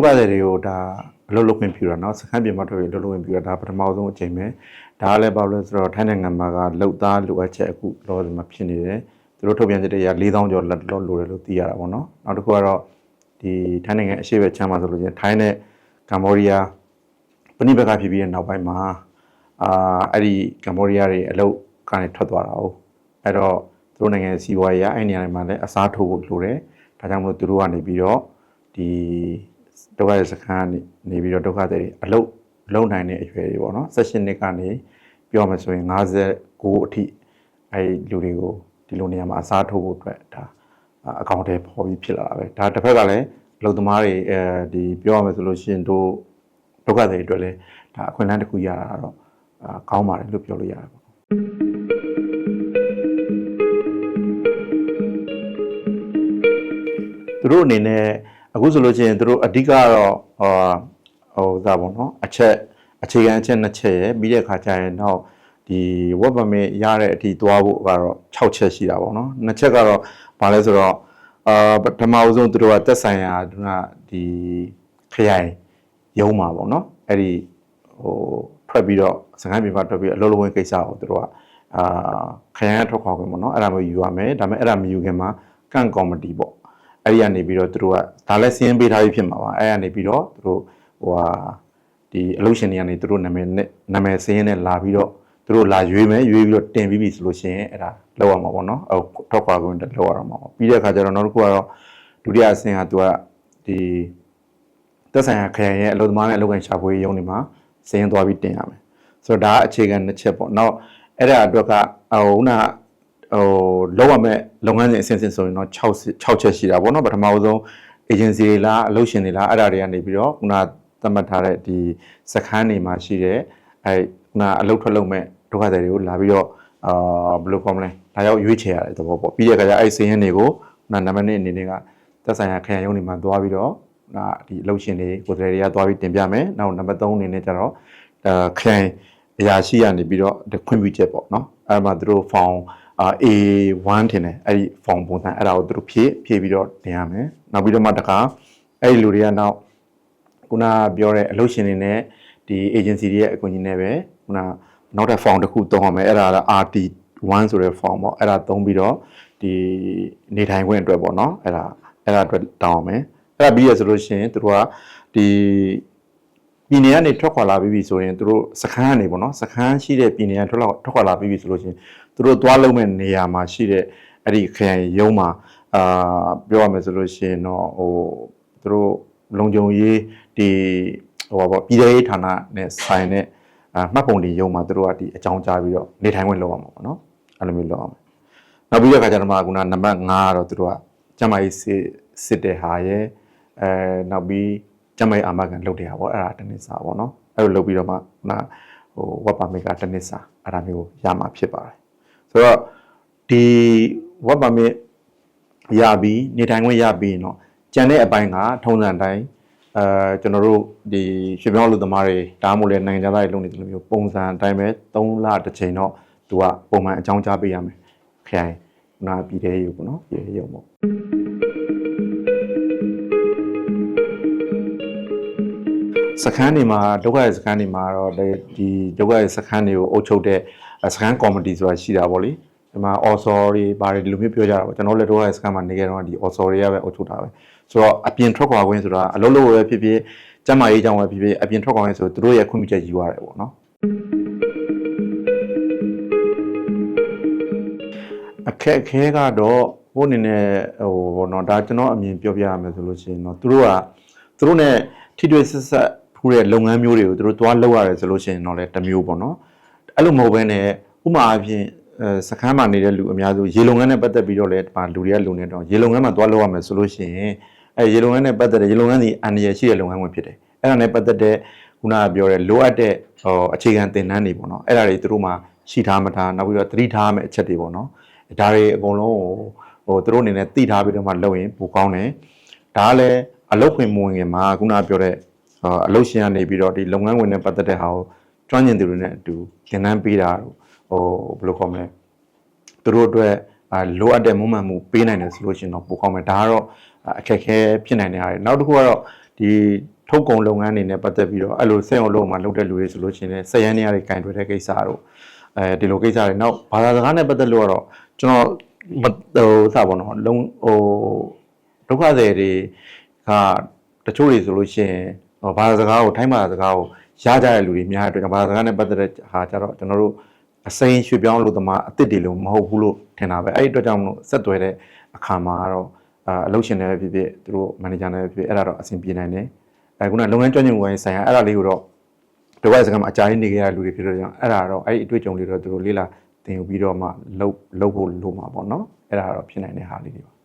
ဒုက္ခသည်တွေကိုဒါအလုပ်လုပ်ခွင့်ပြုတာเนาะစခန်းပြင်မှာထွက်ပြီးအလုပ်လုပ်ခွင့်ပြုတာဒါပထမဆုံးအချိန်ပဲဒါကလည်းဘာလို့လဲဆိုတော့ထိုင်းနိုင်ငံမှာကလုံသားလိုအပ်ချက်အခုလောဆယ်မှာဖြစ်နေတယ်သူတို့ထုတ်ပြန်ချက်တွေက4000ကျော်လက်တော့လိုတယ်လို့သိရတာပေါ့เนาะနောက်တစ်ခုကတော့ဒီထိုင်းနိုင်ငံအရှေ့ဘက်ခြမ်းမှာဆိုလို့ချင်းထိုင်းနဲ့ကမ္ဘောဒီးယားပဏိပက္ခဖြစ်ပြီးတဲ့နောက်ပိုင်းမှာအာအဲ့ဒီကမ္ဘောဒီးယားတွေအလုပ်ကနေထွက်သွားတာ哦အဲ့တော့သူတို့နိုင်ငံစီးပွားရေးအဲ့နေရာတွေမှာလည်းအစားထိုးဖို့လိုတယ်ဒါကြောင့်မလို့သူတို့ကနေပြီးတော့ဒီ ဒုက္ခသည်စခန်းကနေနေပြီးတော့ဒုက္ခသည်တွေအလုပ်လုံနိုင်တဲ့အရွယ်တွေပေါ့နော်16နှစ်ကနေပြောမှဆိုရင်59အထိအဲ့ဒီလူတွေကိုဒီလိုနေရာမှာအစားထိုးဖို့အတွက်ဒါအကောင့်တွေပေါ်ပြီးဖြစ်လာတာပဲဒါတစ်ဖက်ကလည်းအလုပ်သမားတွေအဲဒီပြောရမယ်ဆိုလို့ရှိရင်တို့ဒုက္ခသည်တွေအတွက်လည်းဒါအခွင့်အလမ်းတစ်ခုရတာတော့အာကောင်းပါတယ်လို့ပြောလို့ရတယ်ပေါ့သူတို့အနေနဲ့ အခုဆိုလို့ရှိရင်သူတို့အဓိကတော့ဟောဟိုဒါပေါ့နော်အချက်အခြေခံအချက်နှစ်ချက်ရယ်ပြီးတဲ့အခါကျရင်တော့ဒီဝက်ပမစ်ရတဲ့အထိသွားဖို့ကတော့6ချက်ရှိတာပေါ့နော်နှစ်ချက်ကတော့ဘာလဲဆိုတော့အာပထမအဆုံးသူတို့ကတက်ဆိုင်ရာကဒီခရိုင်ရုံးမှာပေါ့နော်အဲ့ဒီဟိုထွက်ပြီးတော့စကိုင်းပြည်မှာထွက်ပြီးအလုံးလုံးဝင်ကိစ္စကိုသူတို့ကအာခရိုင်ကထွက်ခွာခွင့်ပေါ့နော်အဲ့ဒါမျိုးယူရမယ်ဒါပေမဲ့အဲ့ဒါမယူခင်မှာကန့်ကော်မတီပေါ့ အဲ့ဒီကနေပြီးတော့သူတို့ကဒါလည်းစီးရင်ပေးထားပြီးဖြစ်မှာပါအဲ့ဒီကနေပြီးတော့သူတို့ဟိုဟာဒီအလုပ်ရှင်တွေကနေသူတို့နာမည်နဲ့နာမည်စင်းရင်နဲ့လာပြီးတော့သူတို့လာရွေးမယ်ရွေးပြီးတော့တင်ပြီးပြီဆိုလို့ရှိရင်အဲ့ဒါလောက်ရမှာပေါ့နော်အဲ့ထောက်ခွာခွင့်တက်လောက်ရမှာပေါ့ပြီးတဲ့အခါကျတော့နောက်တစ်ခုကတော့ဒုတိယအဆင့်ကသူကဒီသက်ဆိုင်ရာခရိုင်ရဲ့အလုပ်သမားနဲ့အလုပ်ကိုင်ရှာဖွေရေးရုံးတွေမှာစင်းရင်သွားပြီးတင်ရမယ်ဆိုတော့ဒါကအခြေခံတစ်ချက်ပေါ့နောက်အဲ့ဒါအတွက်ကဟိုခုနက ဟိုလောက်ရမဲ့လုပ်ငန်းစဉ်အဆင့်ဆင့်ဆိုရင်တော့6 6ချက်ရှိတာပေါ့နော်ပထမဆုံး agency တွေလားအလုပ်ရှင်တွေလားအဲ့ဒါတွေကနေပြီးတော့ခုနသတ်မှတ်ထားတဲ့ဒီစခန်းတွေမှာရှိတဲ့အဲခုနအလုပ်ထွက်လုပ်မဲ့ဒုက္ခသည်တွေကိုလာပြီးတော့အာဘယ်လိုကောမလဲဒါရောက်ရွေးချယ်ရတဲ့သဘောပေါ့ပြီးတဲ့အခါကျအဲ့စင်းရင်းတွေကိုခုနနံပါတ်1အနေနဲ့ကသက်ဆိုင်ရာခရိုင်ရုံးတွေမှာသွားပြီးတော့ဒါဒီအလုပ်ရှင်တွေကိုယ်စားလှယ်တွေကသွားပြီးတင်ပြမယ်နောက်နံပါတ်3အနေနဲ့ကျတော့အဲခရိုင်အရာရှိရနေပြီးတော့ခွင့်ပြုချက်ပေါ့နော်အဲ့မှာသူတို့ form အာ A1 ထင်တယ်အဲ့ဒီ form ပုံစံအဲ့ဒါကိုသူတို့ဖြည့်ဖြည့်ပြီးတော့တင်ရမယ်နောက်ပြီးတော့မှတခါအဲ့ဒီလူတွေကနောက်ခုနပြောတဲ့အလုပ်ရှင်တွေနဲ့ဒီ agency တွေရဲ့အကူအညီနဲ့ပဲခုနနောက်တဲ့ form တစ်ခုသုံးရမယ်အဲ့ဒါက RT1 ဆိုတဲ့ form ပေါ့အဲ့ဒါသုံးပြီးတော့ဒီနေထိုင်ခွင့်အတွက်ပေါ့နော်အဲ့ဒါအဲ့ဒါအတွက်တောင်းအောင်မယ်အဲ့ဒါပြီးရဆိုလို့ရှိရင်သူတို့ကဒီ ပြည်နယ်ကနေထွက်ခွာလာပြီးပြီဆိုရင်သူတို့စခန်းကနေပေါ့နော်စခန်းရှိတဲ့ပြည်နယ်ကထွက်လာထွက်ခွာလာပြီးပြီဆိုလို့ရှိရင်သူတို့သွားလုံးမဲ့နေရာမှာရှိတဲ့အဲ့ဒီခရိုင်ရုံးမှာအာပြောရမယ်ဆိုလို့ရှိရင်တော့ဟိုသူတို့လုံခြုံရေးဒီဟိုပါပေါ့ပြည်ထောင်ရေးဌာနနဲ့ဆိုင်တဲ့အာမှတ်ပုံတွေရုံးမှာသူတို့ကဒီအကြောင်းကြားပြီးတော့နေထိုင်ခွင့်လုပ်ရမှာပေါ့နော်အဲ့လိုမျိုးလုပ်ရမှာနောက်ပြီးတဲ့အခါကျတော့မှခုနနံပါတ်5ကတော့သူတို့ကကျမကြီးစစ်စစ်တဲ့ဟာရဲ့အဲနောက်ပြီး ကျမကြီးအာမခံလုပ်တဲ့ဟာပေါ့အဲ့ဒါတနည်းစာပေါ့နော်အဲ့လိုလုပ်ပြီးတော့မှခုနဟိုဝက်ပါမစ်ကတနည်းစာအဲ့ဒါမျိုးရမှာဖြစ်ပါတယ် ဆိုတော့ဒီ work permit ရပြီးနေထိုင်ခွင့်ရပြီးเนาะကြံတဲ့အပိုင်းကထုံးစံတိုင်းအဲကျွန်တော်တို့ဒီရွှေပြောင်းလူသမားတွေဒါမှမဟုတ်လေနိုင်ငံသားတွေလုပ်နေတယ်လို့မျိုးပုံစံအတိုင်းပဲ3လတစ်ချိန်တော့သူကပုံမှန်အကြောင်းကြားပေးရမယ်ခရိုင်နာပြည်သေးရုပ်ပေါ့နော်ပြည်သေးရုပ်ပေါ့ စခန်းတွေမှာဒုက္ခရဲ့စခန်းတွေမှာတော့ဒီဒုက္ခရဲ့စခန်းတွေကိုအုပ်ချုပ်တဲ့စခန်းကော်မတီဆိုတာရှိတာပေါ့လေဒီမှာ also တွေဘာတွေဒီလိုမျိုးပြောကြတာပေါ့ကျွန်တော်လည်းဒုက္ခရဲ့စခန်းမှာနေခဲ့တော့ဒီ also တွေကပဲအုပ်ချုပ်တာပဲဆိုတော့အပြင်ထွက်ခွာခွင့်ဆိုတာအလုပ်လုပ်ပဲဖြစ်ဖြစ်ကျန်းမာရေးကြောင့်ပဲဖြစ်ဖြစ်အပြင်ထွက်ခွာခွင့်ဆိုသူတို့ရဲ့ခွင့်ပြုချက်ယူရတယ်ပေါ့နော်အခက်အခဲကတော့ဘို့အနေနဲ့ဟိုဘောနော်ဒါကျွန်တော်အမြင်ပြောပြရမယ်ဆိုလို့ရှိရင်တော့သူတို့ကသူတို့ ਨੇ ထိတွေ့ဆက်ဆက် ဖူးတဲ့လုပ်ငန်းမျိုးတွေကိုသူတို့သွားလုပ်ရတယ်ဆိုလို့ရှိရင်တော့လည်းတစ်မျိုးပေါ့နော်အဲ့လိုမဟုတ်ဘဲနဲ့ဥပမာအဖြစ်အဲစခန်းမှာနေတဲ့လူအများစုရေလုံငန်းနဲ့ပတ်သက်ပြီးတော့လည်းဒီမှာလူတွေကလုံနေတော့ရေလုံငန်းမှာသွားလုပ်ရမယ်ဆိုလို့ရှိရင်အဲရေလုံငန်းနဲ့ပတ်သက်တဲ့ရေလုံငန်းစီအန္တရာယ်ရှိတဲ့လုပ်ငန်းဝင်ဖြစ်တယ်အဲ့ဒါနဲ့ပတ်သက်တဲ့ခုနကပြောတဲ့လိုအပ်တဲ့ဟိုအခြေခံသင်တန်းတွေပေါ့နော်အဲ့ဒါတွေသူတို့မှာရှိထားမထားနောက်ပြီးတော့သတိထားမယ့်အချက်တွေပေါ့နော်ဒါတွေအကုန်လုံးဟိုသူတို့အနေနဲ့သိထားပြီးတော့မှလုပ်ရင်ပိုကောင်းတယ်ဒါကလည်းအလုပ်ခွင်မဝင်ခင်မှာခုနကပြောတဲ့ အလုပ်ရှင်ကနေပြီးတော့ဒီလုပ်ငန်းဝင်နဲ့ပတ်သက်တဲ့ဟာကိုကျွမ်းကျင်သူတွေနဲ့အတူသင်တန်းပေးတာဟိုဘယ်လိုခေါ်မလဲသူတို့အတွက်လိုအပ်တဲ့မွမ်းမံမှုပေးနိုင်တယ်ဆိုလို့ရှိရင်တော့ပိုကောင်းမယ်ဒါကတော့အခက်အခဲဖြစ်နိုင်တဲ့ဟာတွေနောက်တစ်ခုကတော့ဒီဒီထုတ်ကုန်လုပ်ငန်းတွေနဲ့ပတ်သက်ပြီးတော့အဲ့လိုစက်ရုံလုံးမှာလုပ်တဲ့လူတွေဆိုလို့ရှိရင်လည်းစက်ရန်နေရတွေကင်တွေတဲ့ကိစ္စတို့အဲဒီလိုကိစ္စတွေနောက်ဘာသာစကားနဲ့ပတ်သက်လို့ကတော့ကျွန်တော်မဟိုစပါတော့လုံးဟိုဒုက္ခသည်တွေကတချို့တွေဆိုလို့ရှိရင်ဟို ဘာသာစကားကိုထိုင်းဘာသာစကားကိုရကြတဲ့လူတွေများတဲ့အတွက်ဘာသာစကားနဲ့ပတ်သက်တဲ့ဟာကြတော့ကျွန်တော်တို့အစိမ်းရွှေပြောင်းလို့သမားအစ်စ်တွေလို့မဟုတ်ဘူးလို့ထင်တာပဲအဲ့ဒီအတွက်ကြောင့်မလို့ဆက်သွယ်တဲ့အခါမှာကတော့အာအလုပ်ရှင်တွေပဲဖြစ်ဖြစ်သူတို့မန်နေဂျာတွေပဲဖြစ်ဖြစ်အဲ့ဒါတော့အဆင်ပြေနိုင်တယ်အဲခုနလုပ်ငန်းကျွမ်းကျင်မှုပိုင်းဆိုင်ရာအဲ့ဒါလေးကိုတော့ဒီဘက်စကားမှာအကြိုင်းနေကြရတဲ့လူတွေဖြစ်တော့ကြောင့်အဲ့ဒါတော့အဲ့ဒီအတွေ့အကြုံလေးတော့သူတို့လေးလာသင်ယူပြီးတော့မှလုပ်လုပ်ဖို့လိုမှာပေါ့နော်အဲ့ဒါတော့ဖြစ်နိုင်တဲ့ဟာလေးတွေပါ